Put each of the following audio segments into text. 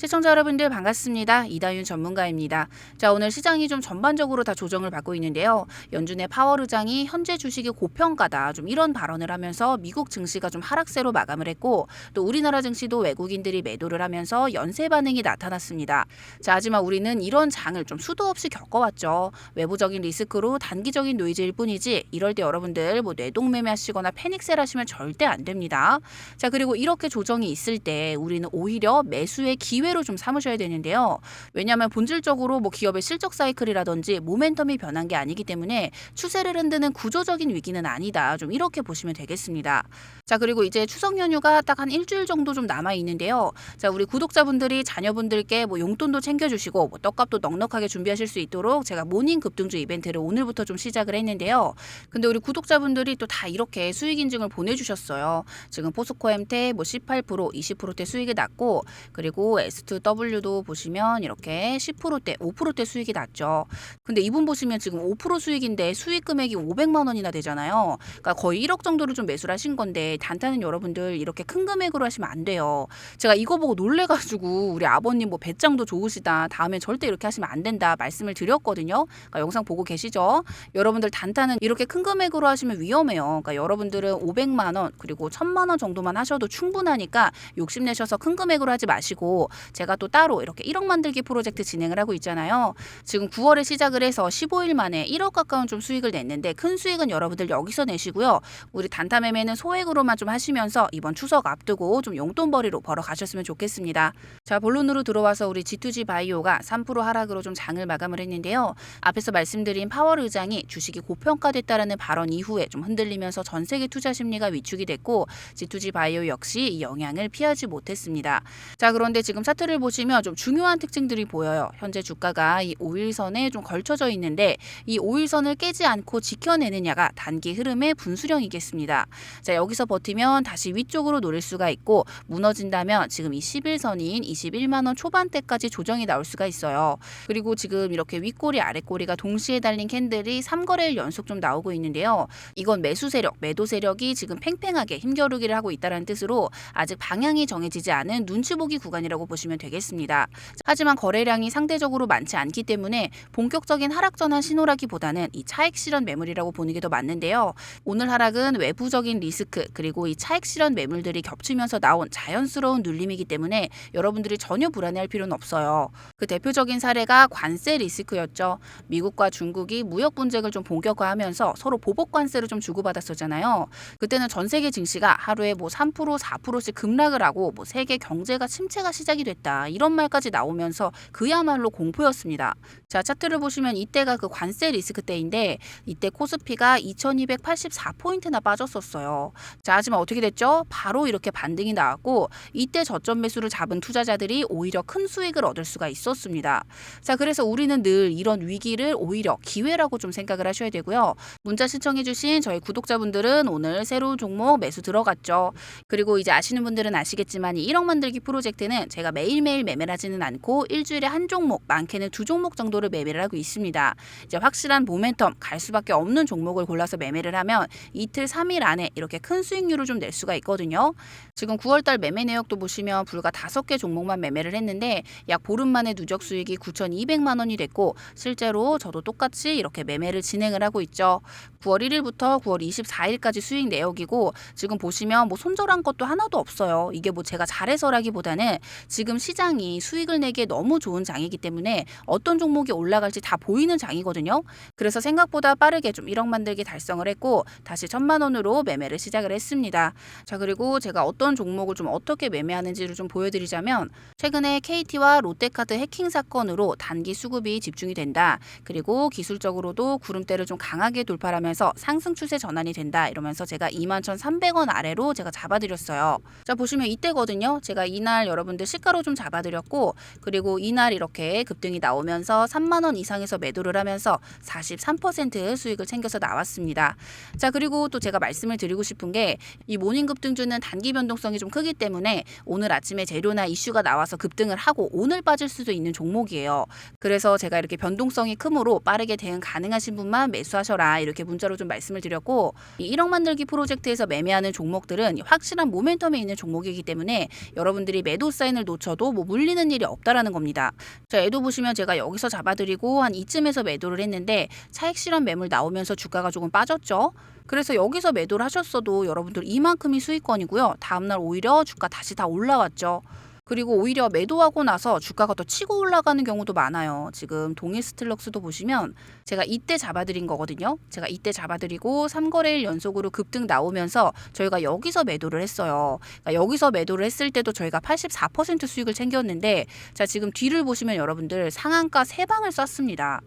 시청자 여러분들 반갑습니다. 이다윤 전문가입니다. 자, 오늘 시장이 좀 전반적으로 다 조정을 받고 있는데요. 연준의 파월 의장이 현재 주식이 고평가다. 좀 이런 발언을 하면서 미국 증시가 좀 하락세로 마감을 했고 또 우리나라 증시도 외국인들이 매도를 하면서 연쇄 반응이 나타났습니다. 자, 하지만 우리는 이런 장을 좀 수도 없이 겪어왔죠. 외부적인 리스크로 단기적인 노이즈일 뿐이지 이럴 때 여러분들 뭐 뇌동 매매 하시거나 패닉셀 하시면 절대 안 됩니다. 자, 그리고 이렇게 조정이 있을 때 우리는 오히려 매수의 기회 로 좀 삼으셔야 되는데요. 왜냐하면 본질적으로 뭐 기업의 실적 사이클이라든지 모멘텀이 변한 게 아니기 때문에 추세를 흔드는 구조적인 위기는 아니다. 좀 이렇게 보시면 되겠습니다. 자, 그리고 이제 추석 연휴가 딱 한 일주일 정도 좀 남아 있는데요. 자, 우리 구독자분들이 자녀분들께 뭐 용돈도 챙겨주시고 뭐 떡값도 넉넉하게 준비하실 수 있도록 제가 모닝 급등주 이벤트를 오늘부터 좀 시작을 했는데요. 근데 우리 구독자분들이 또 다 이렇게 수익 인증을 보내주셨어요. 지금 포스코 엠테 뭐 18%, 20%대 수익이 났고 그리고 S2W도 보시면 이렇게 10%대, 5%대 수익이 났죠. 근데 이분 보시면 지금 5% 수익인데 수익 금액이 500만 원이나 되잖아요. 그러니까 거의 1억 정도를 좀 매수를 하신 건데 단타는 여러분들 이렇게 큰 금액으로 하시면 안 돼요. 제가 이거 보고 놀래가지고 우리 아버님 뭐 배짱도 좋으시다. 다음엔 절대 이렇게 하시면 안 된다 말씀을 드렸거든요. 그러니까 영상 보고 계시죠? 여러분들 단타는 이렇게 큰 금액으로 하시면 위험해요. 그러니까 여러분들은 500만 원 그리고 1000만 원 정도만 하셔도 충분하니까 욕심내셔서 큰 금액으로 하지 마시고 제가 또 따로 이렇게 1억 만들기 프로젝트 진행을 하고 있잖아요. 지금 9월에 시작을 해서 15일 만에 1억 가까운 좀 수익을 냈는데 큰 수익은 여러분들 여기서 내시고요. 우리 단타 매매는 소액으로만 좀 하시면서 이번 추석 앞두고 좀 용돈벌이로 벌어 가셨으면 좋겠습니다. 자, 본론으로 들어와서 우리 G2G 바이오가 3% 하락으로 좀 장을 마감을 했는데요. 앞에서 말씀드린 파월 의장이 주식이 고평가됐다라는 발언 이후에 좀 흔들리면서 전 세계 투자 심리가 위축이 됐고 G2G 바이오 역시 이 영향을 피하지 못했습니다. 자, 그런데 지금 차트 를 보시면 좀 중요한 특징들이 보여요. 현재 주가가 이 5일선에 좀 걸쳐져 있는데 이 5일선을 깨지 않고 지켜내느냐가 단기 흐름의 분수령이겠습니다. 자, 여기서 버티면 다시 위쪽으로 노릴 수가 있고 무너진다면 지금 이 11선인 21만 원 초반대까지 조정이 나올 수가 있어요. 그리고 지금 이렇게 윗꼬리 아랫꼬리가 동시에 달린 캔들이 3거래일 연속 좀 나오고 있는데요. 이건 매수 세력, 매도 세력이 지금 팽팽하게 힘겨루기를 하고 있다는 뜻으로 아직 방향이 정해지지 않은 눈치 보기 구간이라고 보시면 되겠습니다. 하지만 거래량이 상대적으로 많지 않기 때문에 본격적인 하락 전환 신호라기보다는 이 차익 실현 매물이라고 보는 게 더 맞는데요. 오늘 하락은 외부적인 리스크 그리고 이 차익 실현 매물들이 겹치면서 나온 자연스러운 눌림이기 때문에 여러분들이 전혀 불안해할 필요는 없어요. 그 대표적인 사례가 관세 리스크였죠. 미국과 중국이 무역 분쟁을 좀 본격화하면서 서로 보복 관세를 좀 주고받았었잖아요. 그때는 전 세계 증시가 하루에 뭐 3% 4%씩 급락을 하고 뭐 세계 경제가 침체가 시작이 됐다 이런 말까지 나오면서 그야말로 공포였습니다. 자 차트를 보시면 이때가 그 관세 리스크 때인데 이때 코스피가 2284포인트나 빠졌었어요. 자 하지만 어떻게 됐죠? 바로 이렇게 반등이 나왔고 이때 저점 매수를 잡은 투자자들이 오히려 큰 수익을 얻을 수가 있었습니다. 자 그래서 우리는 늘 이런 위기를 오히려 기회라고 좀 생각을 하셔야 되고요. 문자 신청해 주신 저희 구독자분들은 오늘 새로운 종목 매수 들어갔죠. 그리고 이제 아시는 분들은 아시겠지만 이 1억 만들기 프로젝트는 제가 매일 매일 매매를 하지는 않고 일주일에 한 종목, 많게는 두 종목 정도를 매매를 하고 있습니다. 이제 확실한 모멘텀 갈 수밖에 없는 종목을 골라서 매매를 하면 이틀, 3일 안에 이렇게 큰 수익률을 좀 낼 수가 있거든요. 지금 9월달 매매 내역도 보시면 불과 5개 종목만 매매를 했는데 약 보름 만에 누적 수익이 9,200만 원이 됐고 실제로 저도 똑같이 이렇게 매매를 진행을 하고 있죠. 9월 1일부터 9월 24일까지 수익 내역이고 지금 보시면 뭐 손절한 것도 하나도 없어요. 이게 뭐 제가 잘해서라기보다는 지금 시장이 수익을 내기에 너무 좋은 장이기 때문에 어떤 종목이 올라갈지 다 보이는 장이거든요. 그래서 생각보다 빠르게 좀 1억 만들기 달성을 했고 다시 천만 원으로 매매를 시작을 했습니다. 자 그리고 제가 어떤 종목을 좀 어떻게 매매하는지를 좀 보여드리자면 최근에 KT와 롯데카드 해킹 사건으로 단기 수급이 집중이 된다. 그리고 기술적으로도 구름대를 좀 강하게 돌파하면서 상승 추세 전환이 된다. 이러면서 제가 21,300원 아래로 제가 잡아드렸어요. 자 보시면 이때거든요. 제가 이날 여러분들 시가로 좀 잡아드렸고 그리고 이날 이렇게 급등이 나오면서 3만 원 이상에서 매도를 하면서 43% 수익을 챙겨서 나왔습니다. 자 그리고 또 제가 말씀을 드리고 싶은 게 이 모닝 급등주는 단기 변동성이 좀 크기 때문에 오늘 아침에 재료나 이슈가 나와서 급등을 하고 오늘 빠질 수도 있는 종목이에요. 그래서 제가 이렇게 변동성이 크므로 빠르게 대응 가능하신 분만 매수하셔라 이렇게 문자로 좀 말씀을 드렸고 이 1억 만들기 프로젝트에서 매매하는 종목들은 확실한 모멘텀이 있는 종목이기 때문에 여러분들이 매도 사인을 놓쳐 두셔도 뭐 물리는 일이 없다라는 겁니다. 자, 얘도 보시면 제가 여기서 잡아드리고 한 이쯤에서 매도를 했는데 차익 실현 매물 나오면서 주가가 조금 빠졌죠. 그래서 여기서 매도를 하셨어도 여러분들 이만큼이 수익권이고요. 다음날 오히려 주가 다시 다 올라왔죠. 그리고 오히려 매도하고 나서 주가가 더 치고 올라가는 경우도 많아요. 지금 동일 스틸럭스도 보시면 제가 이때 잡아드린 거거든요. 제가 이때 잡아드리고 3거래일 연속으로 급등 나오면서 저희가 여기서 매도를 했어요. 그러니까 여기서 매도를 했을 때도 저희가 84% 수익을 챙겼는데 자 지금 뒤를 보시면 여러분들 상한가 3방을 썼습니다.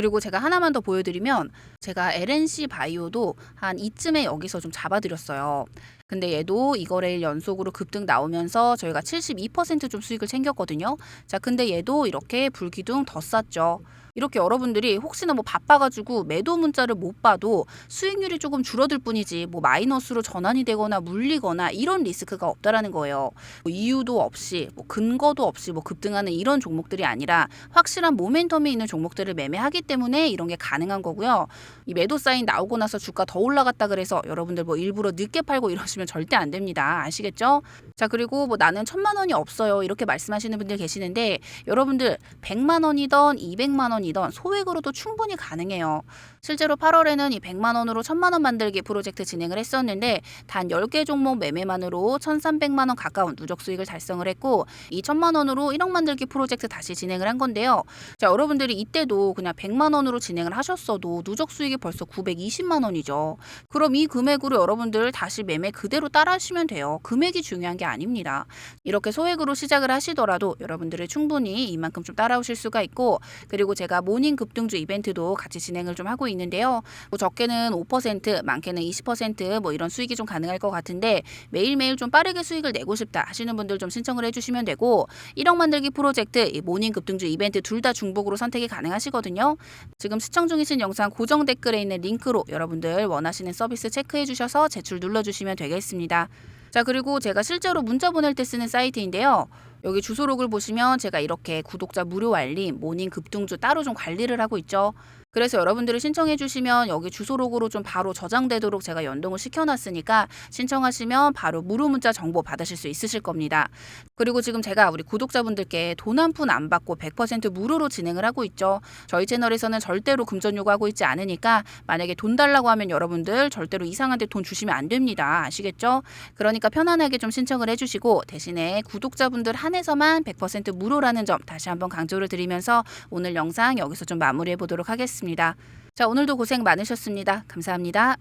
그리고 제가 하나만 더 보여드리면 제가 LNC 바이오도 한 이쯤에 여기서 좀 잡아드렸어요. 근데 얘도 이거래일 연속으로 급등 나오면서 저희가 72%좀 수익을 챙겼거든요. 자, 근데 얘도 이렇게 불기둥 더 쌌죠. 이렇게 여러분들이 혹시나 뭐 바빠가지고 매도 문자를 못 봐도 수익률이 조금 줄어들 뿐이지 뭐 마이너스로 전환이 되거나 물리거나 이런 리스크가 없다라는 거예요. 뭐 이유도 없이 뭐 근거도 없이 뭐 급등하는 이런 종목들이 아니라 확실한 모멘텀이 있는 종목들을 매매하기 때문에 이런 게 가능한 거고요. 이 매도 사인 나오고 나서 주가 더 올라갔다 그래서 여러분들 뭐 일부러 늦게 팔고 이러시면 절대 안 됩니다. 아시겠죠? 자 그리고 뭐 나는 천만 원이 없어요 이렇게 말씀하시는 분들 계시는데 여러분들 100만 원이던 200만 원 이던 소액으로도 충분히 가능해요. 실제로 8월에는 이 100만 원으로 1000만 원 만들기 프로젝트 진행을 했었는데 단 10개 종목 매매만으로 1,300만 원 가까운 누적 수익을 달성을 했고 이 1000만 원으로 1억 만들기 프로젝트 다시 진행을 한 건데요. 자, 여러분들이 이때도 그냥 100만 원으로 진행을 하셨어도 누적 수익이 벌써 920만 원이죠. 그럼 이 금액으로 여러분들 다시 매매 그대로 따라 하시면 돼요. 금액이 중요한 게 아닙니다. 이렇게 소액으로 시작을 하시더라도 여러분들이 충분히 이만큼 좀 따라오실 수가 있고 그리고 제가 모닝 급등주 이벤트도 같이 진행을 좀 하고 있는데요. 뭐 적게는 5%, 많게는 20%뭐 이런 수익이 좀 가능할 것 같은데 매일매일 좀 빠르게 수익을 내고 싶다 하시는 분들 좀 신청을 해주시면 되고 1억 만들기 프로젝트, 이 모닝 급등주 이벤트 둘 다 중복으로 선택이 가능하시거든요. 지금 시청 중이신 영상 고정 댓글에 있는 링크로 여러분들 원하시는 서비스 체크해 주셔서 제출 눌러주시면 되겠습니다. 자 그리고 제가 실제로 문자 보낼 때 쓰는 사이트인데요. 여기 주소록을 보시면 제가 이렇게 구독자 무료 알림, 모닝 급등주 따로 좀 관리를 하고 있죠. 그래서 여러분들이 신청해 주시면 여기 주소록으로 좀 바로 저장되도록 제가 연동을 시켜놨으니까 신청하시면 바로 무료 문자 정보 받으실 수 있으실 겁니다. 그리고 지금 제가 우리 구독자분들께 돈 한 푼 안 받고 100% 무료로 진행을 하고 있죠. 저희 채널에서는 절대로 금전 요구하고 있지 않으니까 만약에 돈 달라고 하면 여러분들 절대로 이상한데 돈 주시면 안 됩니다. 아시겠죠? 그러니까 편안하게 좀 신청을 해주시고 대신에 구독자분들 한해서만 100% 무료라는 점 다시 한번 강조를 드리면서 오늘 영상 여기서 좀 마무리해 보도록 하겠습니다. 자, 오늘도 고생 많으셨습니다. 감사합니다.